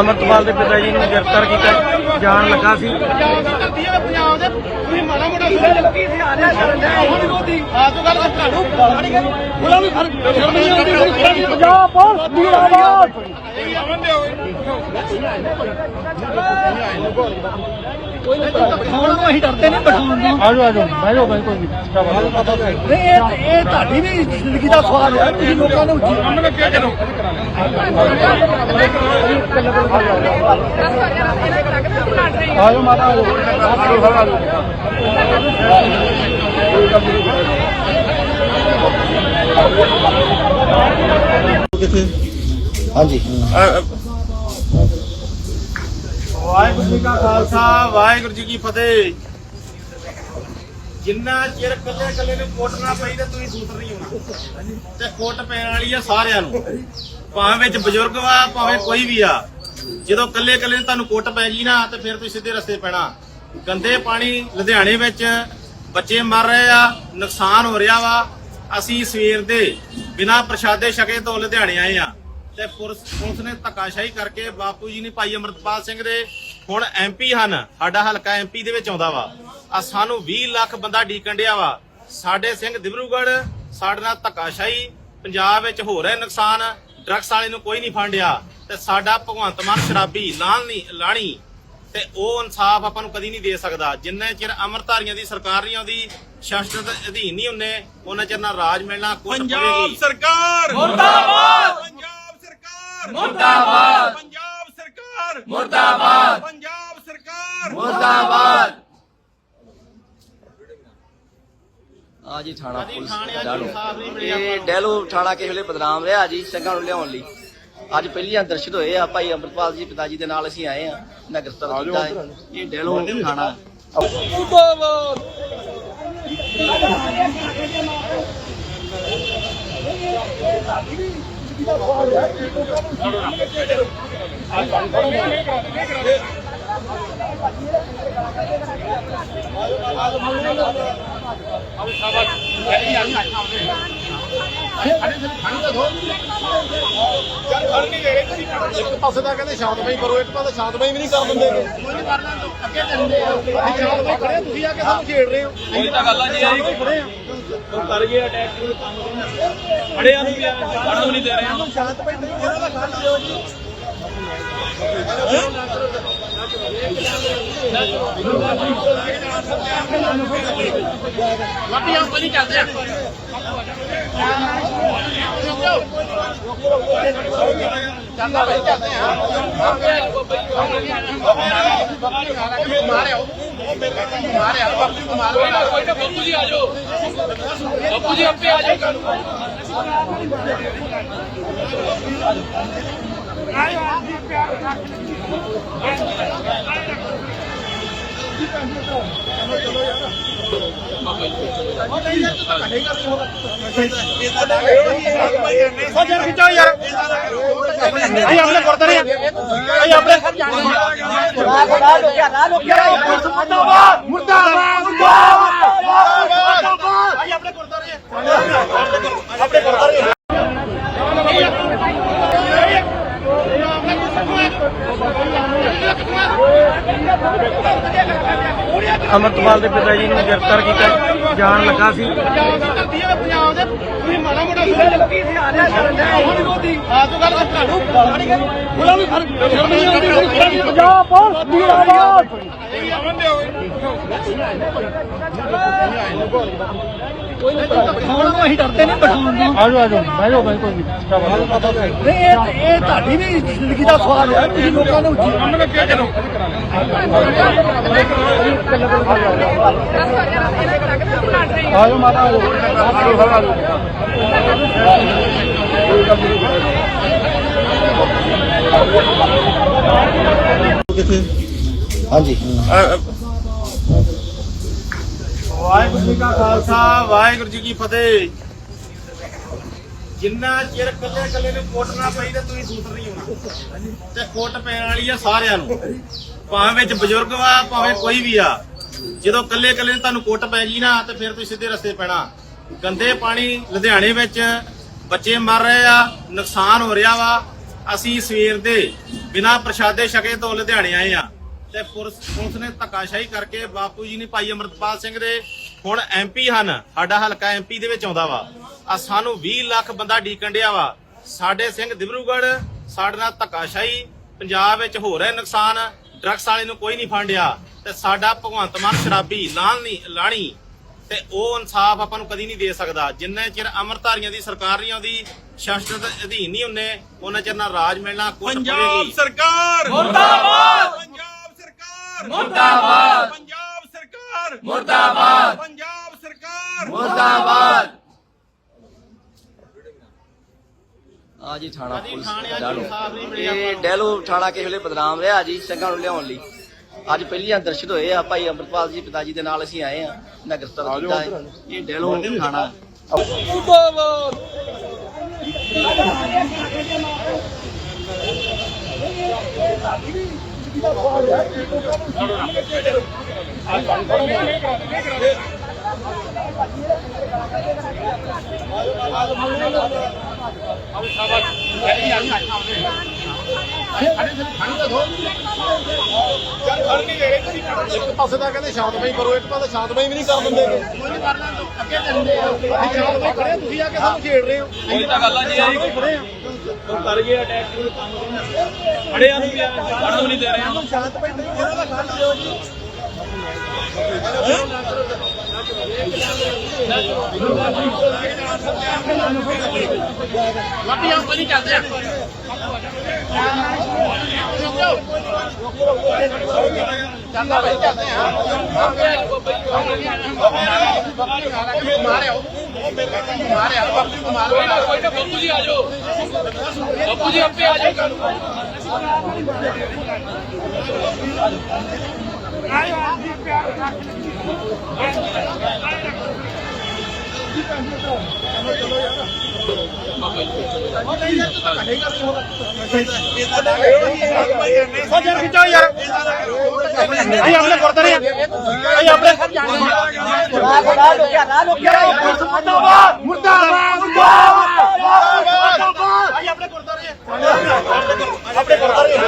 ਅਮਰਤਪਾਲ ਦੇ ਪਿਤਾ ਜੀ ਨੂੰ ਗ੍ਰਿਫਤਾਰ ਕੀਤਾ, ਜਾਣ ਲੱਗਾ ਸੀ। ਪੰਜਾਬ ਦੇ ਤੁਸੀਂ ਮਾੜਾ ਮੋਟਾ ਲੱਗੀ ਸੀ ਆ ਰਿਹਾ ਕਰਨ ਆ ਤੋਂ ਗੱਲ ਤੁਹਾਨੂੰ ਉਹਨਾਂ ਨੂੰ ਫ਼ਰਕ ਸ਼ਰਮ ਨਹੀਂ ਆਉਂਦੀ ਪੰਜਾਬ ਬਹੁਤ ਜਿੰਦਾਬਾਦ ਪਠਾਉਣ ਨੂੰ ਅਸੀਂ ਡਰਦੇ ਨਹੀਂ ਪਠਾਉਣ ਨੂੰ ਆਜੋ ਆਜੋ ਬੈਠੋ ਬੈਠੋ ਕੋਈ ਨਹੀਂ ਇਹ ਇਹ ਤੁਹਾਡੀ ਵੀ ਜ਼ਿੰਦਗੀ ਦਾ ਸਵਾਲ ਹੈ ਤੁਸੀਂ ਲੋਕਾਂ ਨੂੰ ਉੱਚੀ ਅੰਨ ਲੱਗਿਆ ਚਲੋ ਆਜੋ ਮਾਤਾ ਆਜੋ ਆਜੋ। ਹਾਂਜੀ। ਵਾਹਿਗੁਰੂ ਜੀ ਕਾ ਖਾਲਸਾ, ਵਾਹਿਗੁਰੂ ਜੀ ਕੀ ਫਤਿਹ। ਜਿੰਨਾ ਚਿਰ ਕੱਲੇ ਕੱਲੇ ਨੂੰ ਕੋਟ ਨਾ ਪਈ ਤੇ ਤੁਸੀਂ ਸੂਤਰ ਨਹੀਂ ਹੋਣਾ। ਤੇ ਕੋਟ ਪੈਣ ਵਾਲੀ ਆ ਸਾਰਿਆਂ ਨੂੰ। ਭਾਵੇਂ ਵਿੱਚ ਬਜ਼ੁਰਗ ਵਾ, ਭਾਵੇਂ ਕੋਈ ਵੀ ਆ। ਜਦੋਂ ਕੱਲੇ ਕੱਲੇ ਨੂੰ ਤੁਹਾਨੂੰ ਕੋਟ ਪੈ ਗਈ ਨਾ, ਤੇ ਫਿਰ ਤੁਸੀਂ ਸਿੱਧੇ ਰਸਤੇ ਪੈਣਾ। ਗੰਦੇ ਪਾਣੀ ਲੁਧਿਆਣੇ ਵਿੱਚ ਬੱਚੇ ਮਰ ਰਹੇ ਆ, ਨੁਕਸਾਨ ਹੋ ਰਿਹਾ ਵਾ। ਅਸੀਂ ਸਵੇਰ ਦੇ ਬਿਨਾਂ ਪ੍ਰਸ਼ਾਦੇ ਛਕੇ ਤੋਂ ਲੁਧਿਆਣੇ ਆਏ ਆ। ਤੇ ਪੁਲਿਸ ਨੇ ਧੱਕਾਸ਼ਾਹੀ ਕਰਕੇ ਬਾਪੂ ਜੀ ਨੇ ਭਾਈ ਅਮਰਤਪਾਲ ਸਿੰਘ ਦੇ ਹੁਣ ਐਮਪੀ ਹਨ। ਸਾਡਾ ਹਲਕਾ ਐਮਪੀ ਦੇ ਵਿੱਚ ਆਉਂਦਾ ਵਾ। ਆ ਸਾਨੂੰ 20 ਲੱਖ ਬੰਦਾ ਡੀਕਣ ਡਿਆ ਵਾ। ਸਾਡੇ ਸਿੰਘ ਦਿਬਰੂਗੜ੍ਹ ਸਾਡੇ ਨਾਲ ਧੱਕਾਸ਼ਾਹੀ, ਪੰਜਾਬ ਵਿੱਚ ਹੋ ਰਿਹਾ ਨੁਕਸਾਨ। ਡਰੱਗਸ ਵਾਲੇ ਨੂੰ ਕੋਈ ਨਹੀਂ ਫੰਡਿਆ ਤੇ ਸਾਡਾ ਭਗਵੰਤ ਮਾਨ ਸ਼ਰਾਬੀ ਲਾਣ ਨਹੀਂ ਲਾਣੀ ਤੇ ਉਹ ਇਨਸਾਫ ਆਪਾਂ ਨੂੰ ਕਦੀ ਨਹੀਂ ਦੇ ਸਕਦਾ। ਜਿੰਨੇ ਚਿਰ ਅਮਰਧਾਰੀਆਂ ਦੀ ਸਰਕਾਰ ਨਹੀਂ ਆਉਂਦੀ ਸ਼ਾਸਨ ਦੇ ਅਧੀਨ ਨਹੀਂ ਹੁੰਨੇ ਉਹਨਾਂ ਚਿਰ ਨਾ ਰਾਜ ਮਿਲਣਾ ਕੁੱਟ ਪੰਜਾਬ ਸਰਕਾਰ! ਮੁਰਦਾਬਾਦ! ਪੰਜਾਬ ਸਰਕਾਰ! ਮੁਰਦਾਬਾਦ! ਪੰਜਾਬ ਸਰਕਾਰ! ਮੁਰਦਾਬਾਦ! ਪੰਜਾਬ ਸਰਕਾਰ! ਆ ਜੀ ਥਾਣਾ ਪੁਲਿਸ ਇਹ ਡੈਲੋ ਥਾਣਾ ਕਿਸੇ ਵੇਲੇ ਬਦਨਾਮ ਰਿਹਾ ਜੀ ਸਿੰਘਾਂ ਨੂੰ ਲਿਆਉਣ ਲਈ। ਅੱਜ ਪਹਿਲੀਆਂ ਦਰਸ਼ਨ ਹੋਏ ਆ ਭਾਈ ਅੰਮ੍ਰਿਤਪਾਲ ਜੀ ਪਿਤਾ ਜੀ ਦੇ ਨਾਲ ਅਸੀਂ ਆਏ ਆ। ਇਹਨਾਂ ਗ੍ਰਿਫਤਾਰ ਕੀਤਾ ਹੈ। ਇਹ ਡੈਲੋ ਥਾਣਾ। ਇੱਕ ਪਾਸੇ ਤਾਂ ਕਹਿੰਦੇ ਸ਼ਾਂਤਮਈ ਕਰੋ ਇੱਕ ਪਾਸੇ ਸ਼ਾਂਤਮਈ ਵੀ ਨਹੀਂ ਕਰ ਦਿੰਦੇ ਅੱਗੇ ਚੱਲਦੇ ਆ ਸ਼ਾਂਤਮਈ ਖੜੇ ਆ, ਤੁਸੀਂ ਆ ਕੇ ਸਾਨੂੰ ਛੇੜ ਰਹੇ ਹੋ। ਅਸੀਂ ਤਾਂ ਗੱਲ ਆ ਜੀ ਆਈ ਖੜੇ ਆ ਕਰ ਗਏ ਅਟੈਕ ਫੜਿਆ ਨੂੰ ਵੀ ਫੜਨ ਨੂੰ ਨਹੀਂ ਦੇ ਰਹੇ। ਸ਼ਾਂਤਮਈ ਇਹਨਾਂ ਦਾ ਕਰ ਦਿਓ ਜੀ। ਲੱਭੀ ਆਪਾਂ ਨਹੀਂ ਚੱਲਦੇ ਆ ਚੱਲਦਾ ਭਾਈ ਚੱਲਦੇ ਆ ਮਾਰਿਆ ਮਾਰਿਆ ਬਾਪੂ ਨੂੰ ਮਾਰਿਆ ਕੋਈ ਨਾ ਬਾਪੂ ਜੀ ਆ ਜਾਓ ਬਾਪੂ ਜੀ ਆਪੇ ਆ ਜਾਓ ਸੋਜਰ ਖਿਚੋ ਯਾਰ ਅਸੀਂ ਆਪਣੇ ਗੁਰਦਾਰੇ ਅਸੀਂ ਆਪਣੇ ਸਭ ਜਾਣਦੇ ਹਾਂ ਰਾਹ ਲੋਕਿਆ ਰਾਹ ਲੋਕਿਆ ਮੁਰਦਾਬਾਦ ਮੁਰਦਾਬਾਦ ਮੁਰਦਾਬਾਦ ਅਸੀਂ ਆਪਣੇ ਗੁਰਦਾਰੇ ਆਪਣੇ ਗੁਰਦਾਰੇ ਅਮਰਤਪਾਲ ਦੇ ਪਿਤਾ ਜੀ ਨੂੰ ਗ੍ਰਿਫਤਾਰ ਕੀਤਾ, ਜਾਣ ਲੱਗਾ ਸੀ। ਪੰਜਾਬ ਦੇ ਤੁਸੀਂ ਮਾੜਾ ਮੋਟਾ ਲੱਗੀ ਸੀ ਆ ਰਿਹਾ ਕਰਨ ਦੇ ਹੁਣ ਉਹਦੀ ਆ ਤੋਂ ਗੱਲ ਤੁਹਾਨੂੰ ਉਹਨਾਂ ਨੂੰ ਫ਼ਰਕ ਸ਼ਰਮ ਨਹੀਂ ਆਉਂਦੀ ਪੰਜਾਬ ਬਹੁਤ ਜਿੰਦਾਬਾਦ ਪਠਾਉਣ ਨੂੰ ਅਸੀਂ ਡਰਦੇ ਨਹੀਂ ਪਠਾਉਣ ਨੂੰ। ਆਜੋ ਆਜੋ। ਬੈਠੋ ਬੈਠੋ ਕੋਈ ਨਹੀਂ। ਨਹੀਂ ਇਹ ਇਹ ਤੁਹਾਡੀ ਵੀ ਜ਼ਿੰਦਗੀ ਦਾ ਸਵਾਲ ਹੈ। ਤੁਸੀਂ ਲੋਕਾਂ ਨੂੰ ਅੰਨ ਲੱਗਿਆ ਚਲੋ ਆਜੋ ਮਾਤਾ ਆਜੋ। ਆਜੋ ਹਾਂਜੀ ਵਾਹਿਗੁਰੂ ਜੀ ਕਾ ਖਾਲਸਾ, ਵਾਹਿਗੁਰੂ ਜੀ ਕੀ ਫਤਿਹ। ਜਿੰਨਾ ਚਿਰ ਕੱਲੇ ਕੱਲੇ ਨੂੰ ਕੋਟ ਨਾ ਪਈ ਤੇ ਤੁਸੀਂ ਸੂਤਰ ਨਹੀਂ ਹੋਣਾ। ਤੇ ਕੋਟ ਪੈਣ ਵਾਲੀ ਆ ਸਾਰਿਆਂ ਨੂੰ। ਭਾਵੇਂ ਵਿੱਚ ਬਜ਼ੁਰਗ ਵਾ, ਭਾਵੇਂ ਕੋਈ ਵੀ ਆ। ਜਦੋਂ ਕੱਲੇ ਕੱਲੇ ਤੁਹਾਨੂੰ ਕੋਟ ਪੈ ਗਈ ਨਾ, ਤੇ ਫਿਰ ਤੁਸੀਂ ਸਿੱਧੇ ਰਸਤੇ ਪੈਣਾ। ਗੰਦੇ ਪਾਣੀ ਲੁਧਿਆਣੇ ਵਿੱਚ ਬੱਚੇ ਮਰ ਰਹੇ ਆ, ਨੁਕਸਾਨ ਹੋ ਰਿਹਾ ਵਾ। ਅਸੀਂ ਸਵੇਰ ਦੇ ਬਿਨਾਂ ਪ੍ਰਸ਼ਾਦੇ ਛਕੇ ਤੋਂ ਲੁਧਿਆਣੇ ਆਏ ਆ। ਤੇ ਪੁਲਿਸ ਪੁਲਿਸ ਨੇ ਧੱਕਾਸ਼ਾਹੀ ਕਰਕੇ ਬਾਪੂ ਜੀ ਨੇ ਭਾਈ ਅਮਰਤਪਾਲ ਸਿੰਘ ਦੇ ਹੁਣ ਐਮਪੀ ਹਨ। ਸਾਡਾ ਹਲਕਾ ਐਮਪੀ ਦੇ ਵਿੱਚ ਆਉਂਦਾ ਵਾ। ਆ ਸਾਨੂੰ 20 ਲੱਖ ਬੰਦਾ ਡੀਕਣ ਡਿਆ ਵਾ। ਸਾਡੇ ਸਿੰਘ ਦਿਬਰੂਗੜ੍ਹ ਸਾਡੇ ਨਾਲ ਧੱਕਾਸ਼ਾਹੀ ਪੰਜਾਬ ਵਿੱਚ ਹੋ ਰਿਹਾ ਨੁਕਸਾਨ ਡਰੱਗਸ ਵਾਲੇ ਨੂੰ ਕੋਈ ਨਹੀਂ ਫੰਡਿਆ। ਤੇ ਸਾਡਾ ਭਗਵੰਤ ਮਾਨ ਸ਼ਰਾਬੀ ਲਾਣੀ ਲਾਣੀ। ਤੇ ਉਹ ਇਨਸਾਫ ਆਪਾਂ ਨੂੰ ਕਦੀ ਨਹੀਂ ਦੇ ਸਕਦਾ। ਜਿੰਨੇ ਚਿਰ ਅਮਰਧਾਰੀਆਂ ਦੀ ਸਰਕਾਰ ਨਹੀਂ ਆਉਂਦੀ ਸ਼ਾਸਨ ਦੇ ਅਧੀਨ ਨਹੀਂ ਹੁੰਨੇ ਉਹਨਾਂ ਚਿਰ ਨਾ ਰਾਜ ਮਿਲਣਾ ਕੁੱਟ ਪੰਜਾਬ ਪਵੇਗੀ ਸਰਕਾਰ! ਮੁਰਦਾਬਾਦ! ਪੰਜਾਬ ਸਰਕਾਰ ਮੁਰਦਾਬਾਦ। ਪੰਜਾਬ ਸਰਕਾਰ। ਮੁਰਦਾਬਾਦ। ਪੰਜਾਬ ਸਰਕਾਰ। ਮੁਰਦਾਬਾਦ। ਆ ਜੀ ਥਾਣਾ ਪੁਲਿਸ ਡੈਲੋ ਇਹ। ਡੈਲੋ ਥਾਣਾ ਕਿਸੇ ਵੇਲੇ ਬਦਨਾਮ ਰਿਹਾ ਜੀ ਸਿੰਘਾਂ ਨੂੰ ਲਿਆਉਣ ਲਈ। ਅੱਜ ਪਹਿਲੀਆਂ ਦਰਸ਼ਨ ਹੋਏ ਆ ਭਾਈ ਅੰਮ੍ਰਿਤਪਾਲ ਜੀ ਪਿਤਾ ਜੀ ਦੇ ਨਾਲ ਅਸੀਂ ਆਏ ਆ ਮੈਂ ਗ੍ਰਿਫਤਾਰ ਕੀਤਾ ਹੈ। ਇਹ ਡੈਲੋ ਥਾਣਾ। ਇੱਕ ਪਾਸੇ ਤਾਂ ਕਹਿੰਦੇ ਸ਼ਾਂਤਮਈ ਕਰੋ ਇੱਕ ਪਾਸੇ ਸ਼ਾਂਤਮਈ ਵੀ ਨਹੀਂ ਕਰ ਦਿੰਦੇ। ਕੋਈ ਨਹੀਂ ਕਰਨਾ ਅੱਗੇ ਚੱਲਦੇ ਆ। ਅਸੀਂ ਸ਼ਾਂਤਮਈ ਖੜੇ ਤੁਸੀਂ ਆ ਕੇ ਸਾਨੂੰ ਛੇੜ ਰਹੇ ਹੋ। ਕੋਈ ਤਾਂ ਗੱਲ ਆ ਜੀ ਆਈ ਖੜੇ ਆ। ਕਰ ਗਏ ਅਟੈਕ ਖੜਿਆਂ ਨੂੰ ਵੀ ਖੜਨ ਨਹੀਂ ਦੇ ਰਹੇ। ਸਾਨੂੰ ਸ਼ਾਂਤਮਈ ਨਹੀਂ ਇਹਨਾਂ ਦਾ ਖੜ ਦਿਓ ਜੀ ਲੱਭੀਆਂ ਪਹਿਲੀ ਚੱਲਦੇ ਆ ਕੋਈ ਨਾ ਬੱਬੂ ਜੀ ਆ ਜਾਓ ਬੱਬੂ ਜੀ ਆਪੇ ਆ ਜਾਓ ਯਾਰ ਖਿਚੋ ਯਾਰ। ਅਸੀਂ ਆਪਣੇ ਗੁਰਦਾਰੇ ਆ। ਅਸੀਂ ਆਪਣੇ ਰਾਹ ਲੋਕਿਆ ਰਾਹ ਲੋਕਿਆ ਮੁਰਦਾਬਾਦ ਮੁਰਦਾਬਾਦ।